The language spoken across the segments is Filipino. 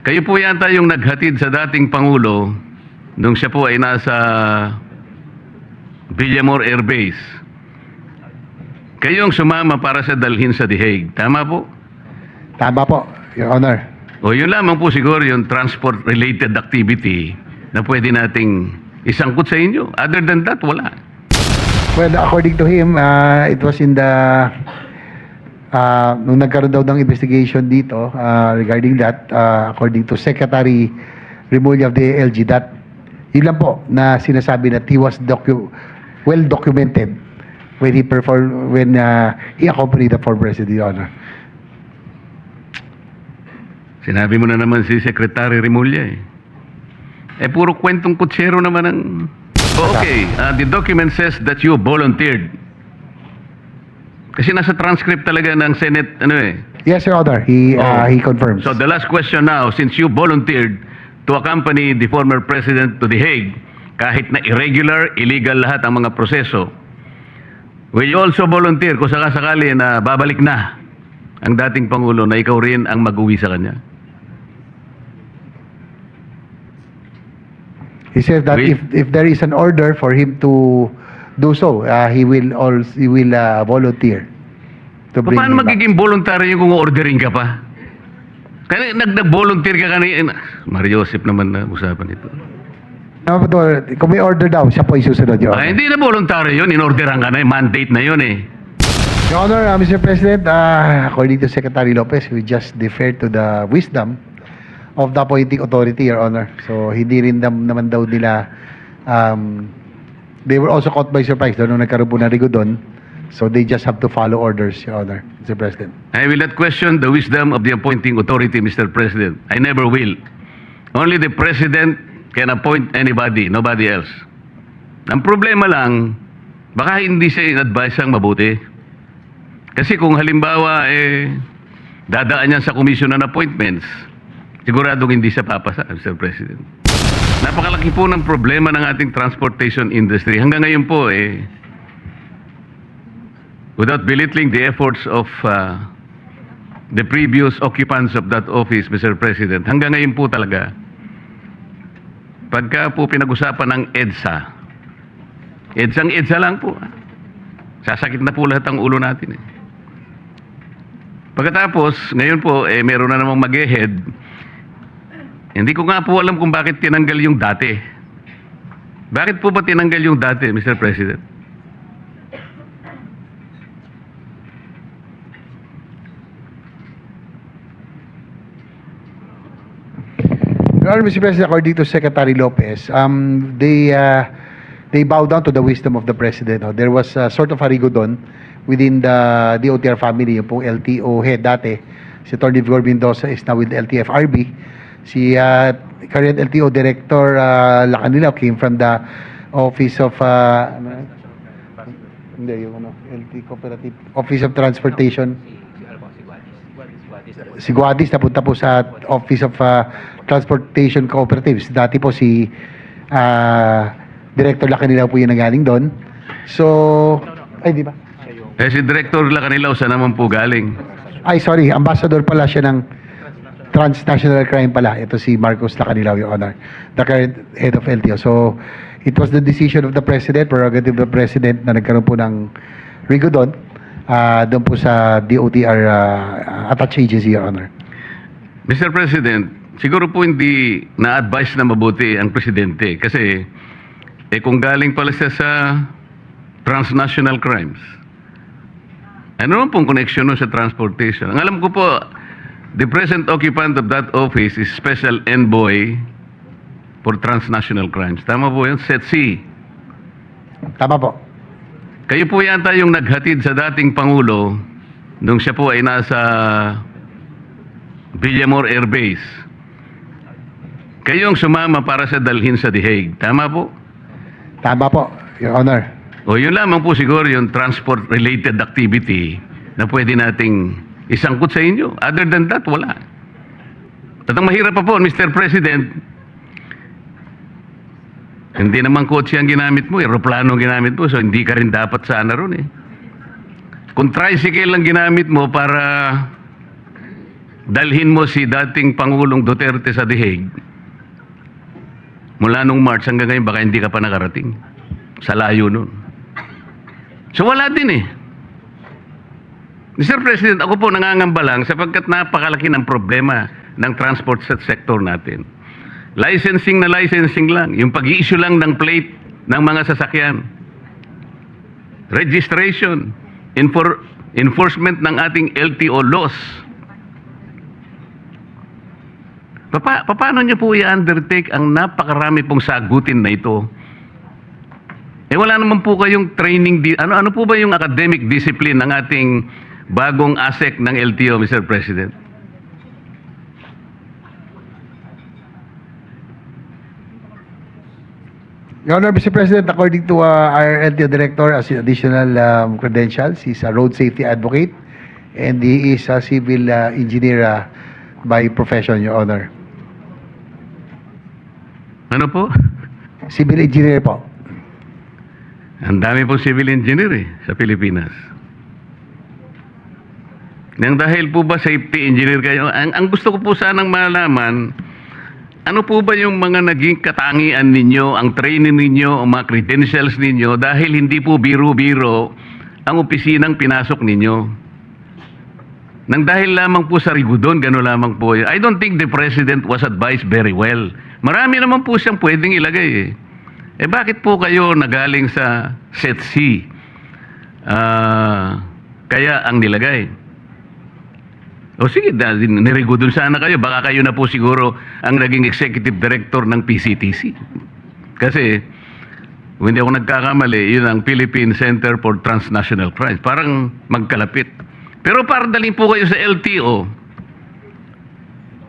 Kayo po yata yung naghatid sa dating Pangulo nung siya po ay nasa Villamor Air Base. Kayo ang sumama para sa dalhin sa The Hague. Tama po? Tama po, Your Honor. O yun lamang po siguro yung transport-related activity na pwede nating isangkot sa inyo. Other than that, wala. Well, according to him, uh, it was in the... Uh, nung nagkaroon daw ng investigation dito uh, regarding that, uh, according to Secretary Remulla of the LG, that yun lang po na sinasabi that he was docu- well documented when he performed, when uh, he accompanied the former President, Honor. Sinabi mo na naman si Secretary Remulla eh. Eh, puro kwentong kutsero naman ang... Okay, uh, the document says that you volunteered. Kasi nasa transcript talaga ng Senate, ano eh. Yes, Your Honor. He, uh, Oh. he confirms. So the last question now, since you volunteered to accompany the former president to The Hague, kahit na irregular, illegal lahat ang mga proseso, will you also volunteer kung sakasakali na babalik na ang dating Pangulo na ikaw rin ang mag-uwi sa kanya? He says that We- if if there is an order for him to do so, uh, he will also he will uh, volunteer to bring Paano magiging voluntary kung ordering ka pa? Kaya nag- nag-volunteer ka kanina. Mario Joseph naman na usapan ito. Tama po to. Kung may order daw, siya po yung susunod, Your Ah, hindi na voluntary yun. Inorderan ka na. eh. Mandate na yun eh. Your Honor, uh, Mr. President, uh, according to Secretary Lopez, we just defer to the wisdom of the appointing authority, Your Honor. So, hindi rin nam- naman daw nila, um, they were also caught by surprise daw nung nagkaroon po ng rigo doon. So, they just have to follow orders, Your Honor, Mr. President. I will not question the wisdom of the appointing authority, Mr. President. I never will. Only the President can appoint anybody, nobody else. Ang problema lang, baka hindi siya in-advise ang mabuti. Kasi kung halimbawa, eh, dadaan yan sa Commission on Appointments, siguradong hindi siya papasa, Mr. President. Napakalaki po ng problema ng ating transportation industry. Hanggang ngayon po, eh, without belittling the efforts of uh, the previous occupants of that office, Mr. President, hanggang ngayon po talaga, pagka po pinag-usapan ng EDSA, EDSA ang EDSA lang po. Sasakit na po lahat ang ulo natin. Eh. Pagkatapos, ngayon po, eh, meron na namang mag-head. Hindi ko nga po alam kung bakit tinanggal yung dati. Bakit po ba tinanggal yung dati, Mr. President? Your Honor, Mr. President, according to Secretary Lopez, um, they uh, they bow down to the wisdom of the President. There was uh, sort of a rigodon within the DOTR family, yung pong LTO head dati. Si Atty. Vigor Mendoza is now with LTFRB. Si uh, current LTO Director uh, Lacanilao came from the Office of... Uh, ano? Hindi, yung ano, LT Cooperative Office of Transportation si Guadis napunta po sa Office of uh, Transportation Cooperatives. Dati po si uh, Director Lacanila po yung nagaling doon. So, ay di ba? Eh, si Director Lacanilaw, saan naman po galing? Ay, sorry, ambassador pala siya ng transnational crime pala. Ito si Marcos Lacanilao, Your Honor, the current head of LTO. So, it was the decision of the President, prerogative of the President na nagkaroon po ng rigo doon, uh, doon po sa DOTR uh, attached agency, Your Honor. Mr. President, siguro po hindi na-advise na mabuti ang Presidente kasi eh kung galing pala siya sa transnational crimes, ano pong connection nun sa transportation? Ang alam ko po, the present occupant of that office is Special Envoy for Transnational Crimes. Tama po yun? Set C. Tama po. Kayo po yata yung naghatid sa dating Pangulo nung siya po ay nasa Villamor Air Base. Kayo ang sumama para sa dalhin sa The Hague. Tama po? Tama po, Your Honor. O yun lamang po siguro yung transport-related activity na pwede nating isangkot sa inyo. Other than that, wala. At ang mahirap pa po, Mr. President, hindi naman kotse ang ginamit mo, aeroplano ang ginamit mo, so hindi ka rin dapat sana ron eh. Kung tricycle lang ginamit mo para dalhin mo si dating Pangulong Duterte sa The Hague, mula nung March hanggang ngayon, baka hindi ka pa nakarating. Sa layo nun. So wala din eh. Mr. President, ako po nangangamba lang sapagkat napakalaki ng problema ng transport sector natin. Licensing na licensing lang. Yung pag-i-issue lang ng plate ng mga sasakyan. Registration. Enfor- enforcement ng ating LTO laws. Papa, paano niyo po i-undertake ang napakarami pong sagutin na ito? Eh wala naman po kayong training, di- ano, ano po ba yung academic discipline ng ating bagong ASEC ng LTO, Mr. President? Your Honor, Mr. President, according to uh, our LTO Director, as additional um, credentials, he's a road safety advocate and he is a civil uh, engineer uh, by profession, Your Honor. Ano po? Civil engineer po. Ang dami pong civil engineer eh, sa Pilipinas. Nang dahil po ba safety engineer kayo, ang, ang gusto ko po sanang malaman, ano po ba yung mga naging katangian ninyo, ang training ninyo, ang mga credentials ninyo, dahil hindi po biro-biro ang opisinang pinasok ninyo. Nang dahil lamang po sa rigudon, gano'n lamang po. I don't think the President was advised very well. Marami naman po siyang pwedeng ilagay eh. Eh bakit po kayo nagaling sa set C? Ah, kaya ang nilagay. O sige, dahil nirigudon sana kayo. Baka kayo na po siguro ang naging executive director ng PCTC. Kasi, kung hindi ako nagkakamali, yun ang Philippine Center for Transnational Crimes. Parang magkalapit. Pero para dalhin po kayo sa LTO,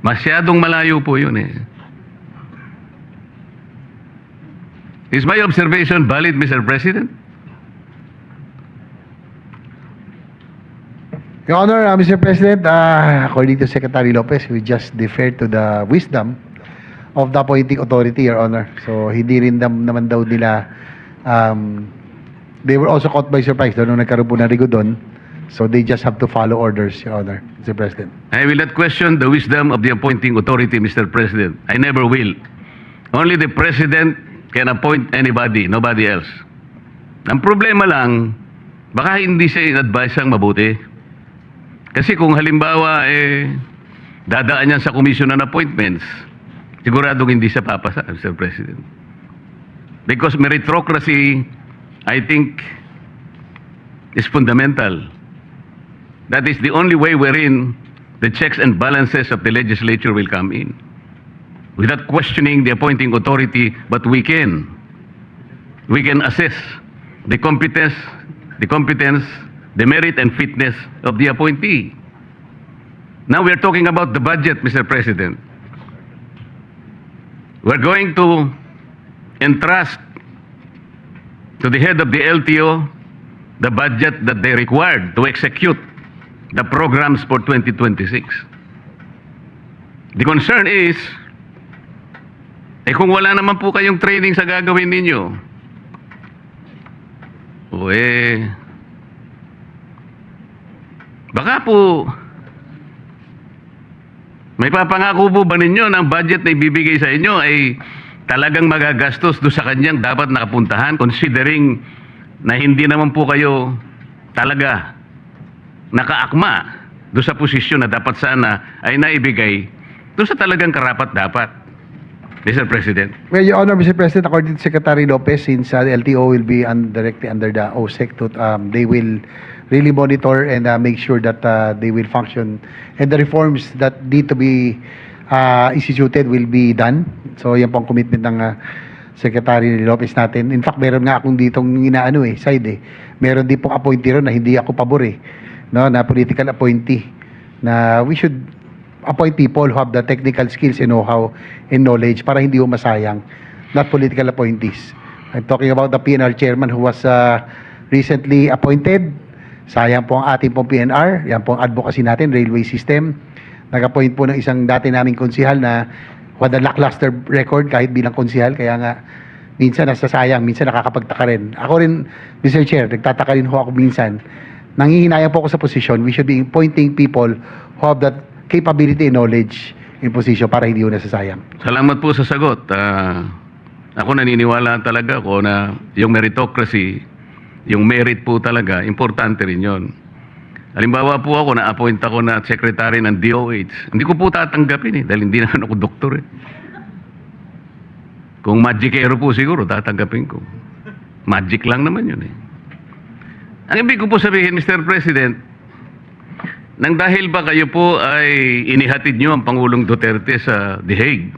masyadong malayo po yun eh. Is my observation valid, Mr. President? Your Honor, uh, Mr. President, uh, according to Secretary Lopez, we just defer to the wisdom of the appointing authority, Your Honor. So, hindi rin dam, naman daw nila, um, they were also caught by surprise doon nung nagkaroon po ng rigudon. So, they just have to follow orders, Your Honor, Mr. President. I will not question the wisdom of the appointing authority, Mr. President. I never will. Only the President can appoint anybody, nobody else. Ang problema lang, baka hindi siya in-advise ang mabuti. Kasi kung halimbawa, eh, dadaan yan sa Commission on Appointments, siguradong hindi siya papasa, Mr. President. Because meritocracy, I think, is fundamental. That is the only way wherein the checks and balances of the legislature will come in. Without questioning the appointing authority, but we can. We can assess the competence, the competence, the merit and fitness of the appointee. Now we are talking about the budget, Mr. President. We're going to entrust to the head of the LTO the budget that they required to execute the programs for 2026. The concern is, eh kung wala naman po kayong training sa gagawin ninyo, o eh, baka po, may papangako po ba ninyo ng budget na ibibigay sa inyo ay talagang magagastos do sa kanyang dapat nakapuntahan considering na hindi naman po kayo talaga nakaakma do sa posisyon na dapat sana ay naibigay do sa talagang karapat dapat. Mr. President. Well, Your Honor, Mr. President, according to Secretary Lopez, since uh, the LTO will be un- directly under the OSEC, to, um, they will really monitor and uh, make sure that uh, they will function and the reforms that need to be uh, instituted will be done. So, yan po ang commitment ng uh, Secretary Lopez natin. In fact, meron nga akong ditong inaano eh, side eh. Meron din pong appointee ron na hindi ako pabor eh. No, na political appointee na we should appoint people who have the technical skills and know-how and knowledge para hindi masayang, not political appointees. I'm talking about the PNR chairman who was uh, recently appointed. Sayang po ang ating pong PNR. Yan po ang advocacy natin, railway system. Nag-appoint po ng isang dati naming konsihal na had a lackluster record kahit bilang konsihal. Kaya nga, minsan nasasayang, minsan nakakapagtaka rin. Ako rin, Mr. Chair, nagtataka rin ho ako minsan. Nangihinayang po ako sa posisyon. We should be appointing people who have that capability and knowledge in position para hindi yun nasasayang. Salamat po sa sagot. Ah, ako naniniwala talaga ako na yung meritocracy, yung merit po talaga, importante rin yon. Halimbawa po ako, na-appoint ako na secretary ng DOH. Hindi ko po tatanggapin eh, dahil hindi naman ako doktor eh. Kung magicero po siguro, tatanggapin ko. Magic lang naman yun eh. Ang ibig ko po sabihin, Mr. President, nang dahil ba kayo po ay inihatid nyo ang Pangulong Duterte sa The Hague,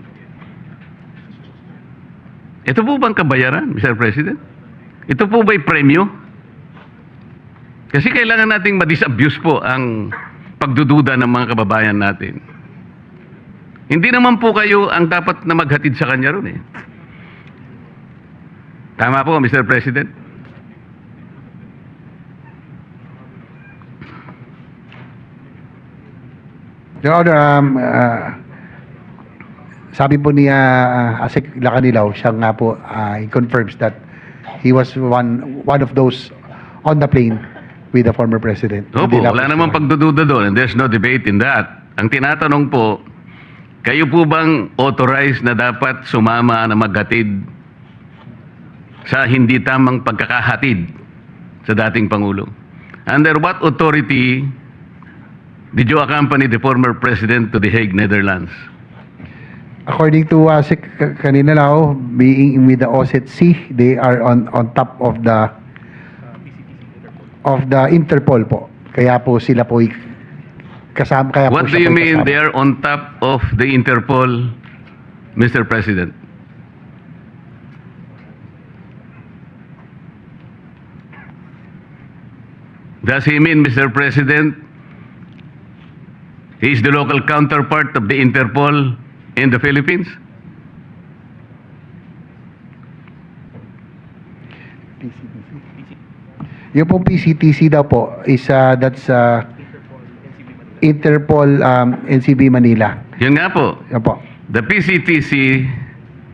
ito po bang kabayaran, Mr. President? Ito po ba'y premyo? Kasi kailangan nating ma-disabuse po ang pagdududa ng mga kababayan natin. Hindi naman po kayo ang dapat na maghatid sa kanya ron eh. Tama po, Mr. President? Your Honor, um, uh, sabi po ni uh, Asik Lacanilaw, siya nga po uh, he confirms that he was one one of those on the plane with the former president. Opo, wala namang pagdududa doon and there's no debate in that. Ang tinatanong po, kayo po bang authorized na dapat sumama na maghatid sa hindi tamang pagkakahatid sa dating Pangulo? Under what authority did you accompany the former president to The Hague, Netherlands? According to uh, kanina lao, being with the OSCE, they are on on top of the of the Interpol po. Kaya po sila po kasama kaya po What do siya you po mean kasama. they are on top of the Interpol, Mr. President? Does he mean, Mr. President, he is the local counterpart of the Interpol in the Philippines? Yung pong PCTC daw po is uh, that's uh, Interpol um, NCB Manila. Yun nga po. Yan po. The PCTC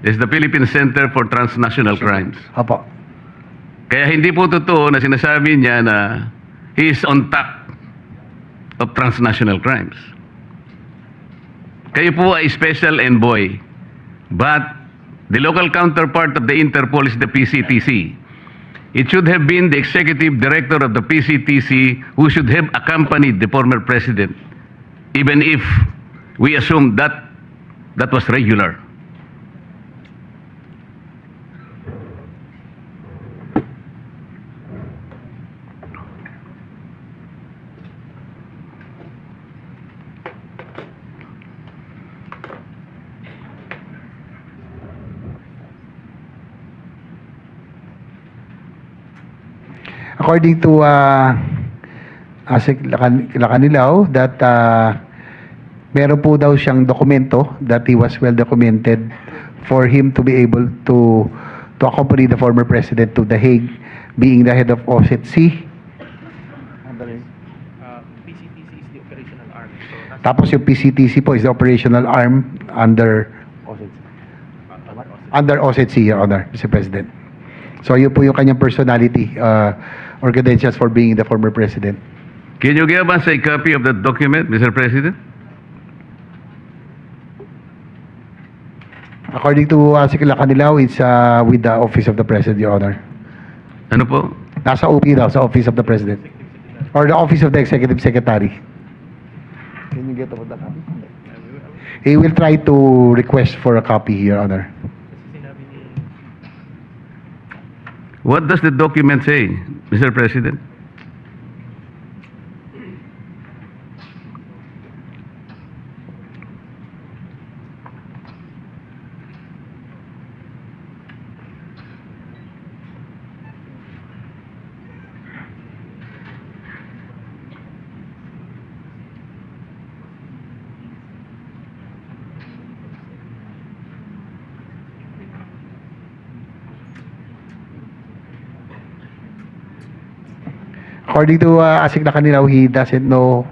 is the Philippine Center for Transnational Crimes. Opo. Kaya hindi po totoo na sinasabi niya na he is on top of transnational crimes. Kayo po ay special envoy. But the local counterpart of the Interpol is the PCTC. It should have been the executive director of the PCTC who should have accompanied the former president, even if we assume that that was regular. According to uh, Asik Lacan- Lacanilaw, that uh, meron po daw siyang dokumento that he was well documented for him to be able to to accompany the former president to The Hague, being the head of OSCE. Uh, PCTC is the operational arm. So, Tapos yung PCTC po is the operational arm under under OSCE, Your Honor, Mr. President. So yun po yung kanyang personality uh, or credentials for being the former president. Can you give us a copy of that document, Mr. President? According to uh, Sikila Kanilaw, it's uh, with the Office of the President, Your Honor. Ano po? Nasa OP daw, sa Office of the President. Or the Office of the Executive Secretary. Can you get about that copy? He will try to request for a copy, Your Honor. kasi sinabi ni What does the document say, Mr. President? According to uh, Asik na Kanilaw, he doesn't know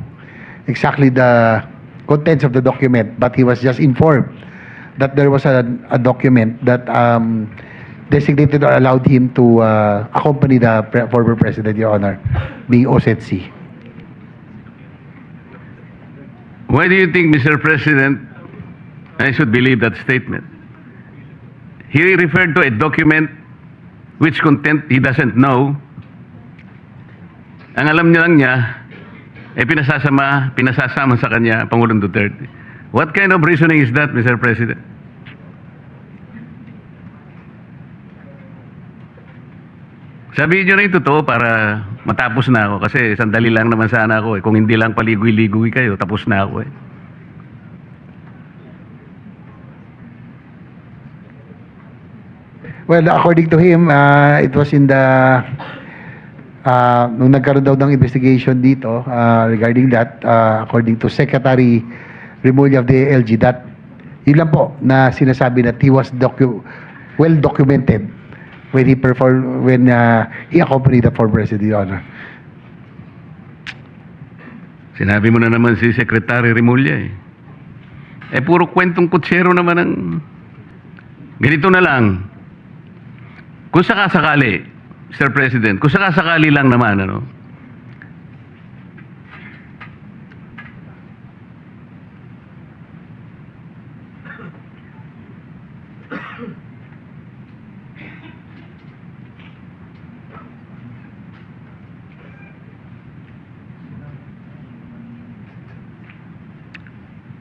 exactly the contents of the document, but he was just informed that there was a, a document that um, designated or allowed him to uh, accompany the pre- former president, Your Honor, being OSCE. Why do you think, Mr. President, I should believe that statement? He referred to a document which content he doesn't know. Ang alam niya lang niya, eh pinasasama, pinasasama sa kanya Pangulong Duterte. What kind of reasoning is that, Mr. President? Sabihin niyo na yung totoo para matapos na ako kasi sandali lang naman sana ako eh. Kung hindi lang paligoy-ligoy kayo, tapos na ako eh. Well, according to him, uh, it was in the uh, nung nagkaroon daw ng investigation dito uh, regarding that, uh, according to Secretary Remulla of the LG, that yun lang po na sinasabi that he was docu well documented when he performed when uh, he accompanied the former president, Your Honor. Sinabi mo na naman si Secretary Remulla eh. Eh puro kwentong kutsero naman ang... Ganito na lang. Kung sakasakali, Mr. President, kung sakasakali lang naman, ano,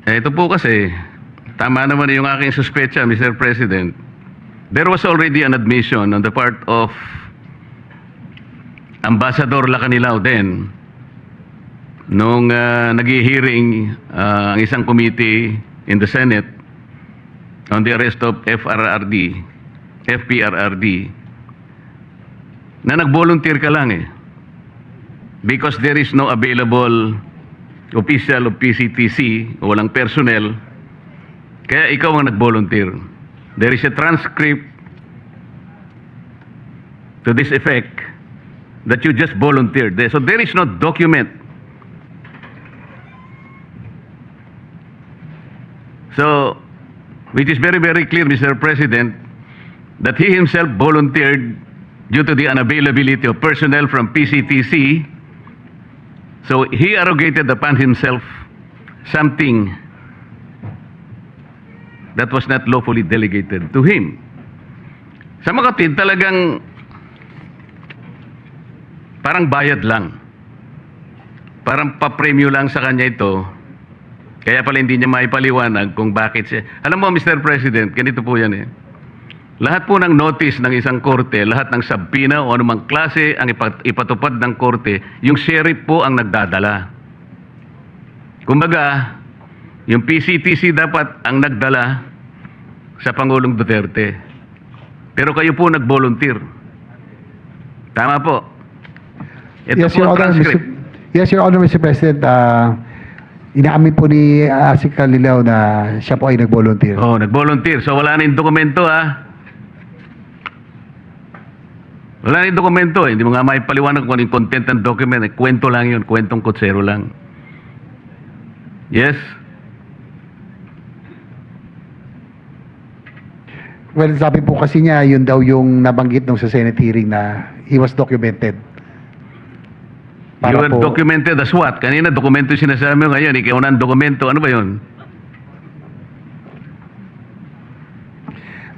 Eh, ito po kasi, tama naman yung aking suspecha, Mr. President. There was already an admission on the part of Ambassador Lacanilao then nung uh, nag-hearing ah, ang isang committee in the Senate on the arrest of FRRD, FPRRD, na nag-volunteer ka lang eh. Because there is no available official of PCTC, walang personnel, kaya ikaw ang nag-volunteer. There is a transcript to this effect that you just volunteered. So there is no document. So, which is very, very clear, Mr. President, that he himself volunteered due to the unavailability of personnel from PCTC So he arrogated upon himself something that was not lawfully delegated to him. Sa makatid, talagang parang bayad lang. Parang papremyo lang sa kanya ito. Kaya pala hindi niya maipaliwanag kung bakit siya. Alam mo, Mr. President, ganito po yan eh. Lahat po ng notice ng isang korte, lahat ng sabpina o anumang klase ang ipat- ipatupad ng korte, yung sheriff po ang nagdadala. Kumbaga, yung PCTC dapat ang nagdala sa Pangulong Duterte. Pero kayo po nag-volunteer. Tama po. Ito yes, po Your Honor, Mr. transcript. Yes, Your Honor, Mr. President. Uh, inaamin po ni Asik Kalilaw na siya po ay nag-volunteer. Oh, nag-volunteer. So wala na yung dokumento ah. Wala na yung dokumento eh. Hindi mo nga maipaliwanag kung ano yung content ng document. Eh. Kwento lang yun. Kwentong kutsero lang. Yes? Well, sabi po kasi niya, yun daw yung nabanggit nung sa Senate hearing na he was documented. You are documented as what? Kanina dokumento yung sinasabi mo ngayon. Ikaw na ang dokumento. Ano ba yun?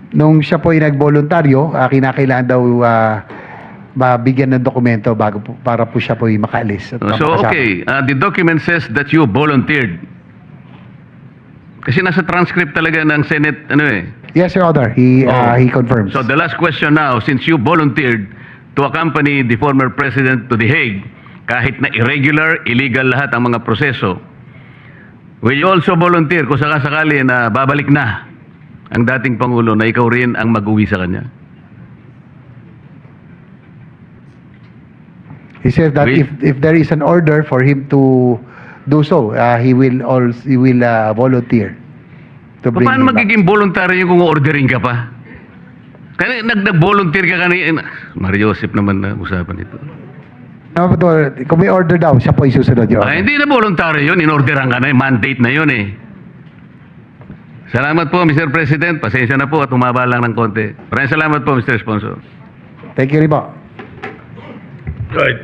nung siya po ay nagboluntaryo, uh, kinakailangan daw uh, mabigyan ng dokumento bago po, para po siya po ay makaalis. At So, makasama. okay. Uh, the document says that you volunteered. Kasi nasa transcript talaga ng Senate, ano eh. Yes, Your Honor. He, uh, Oh. he confirms. So the last question now, since you volunteered to accompany the former president to The Hague, kahit na irregular, illegal lahat ang mga proseso, will you also volunteer kung sakasakali na babalik na ang dating Pangulo na ikaw rin ang mag-uwi sa kanya? He says that We- if if there is an order for him to do so, uh, he will also he will uh, volunteer to bring Paano back. magiging voluntary yung kung ordering ka pa? Kaya nag- nag-volunteer ka kanina. Mario Joseph naman na usapan ito. Kung may order daw, siya po ay susunod, Your Ah, hindi na voluntary yun. In-orderan ka na. eh. Mandate na yun eh. Salamat po, Mr. President. Pasensya na po at umaba lang ng konti. Maraming salamat po, Mr. Sponsor. Thank you rin po. Right.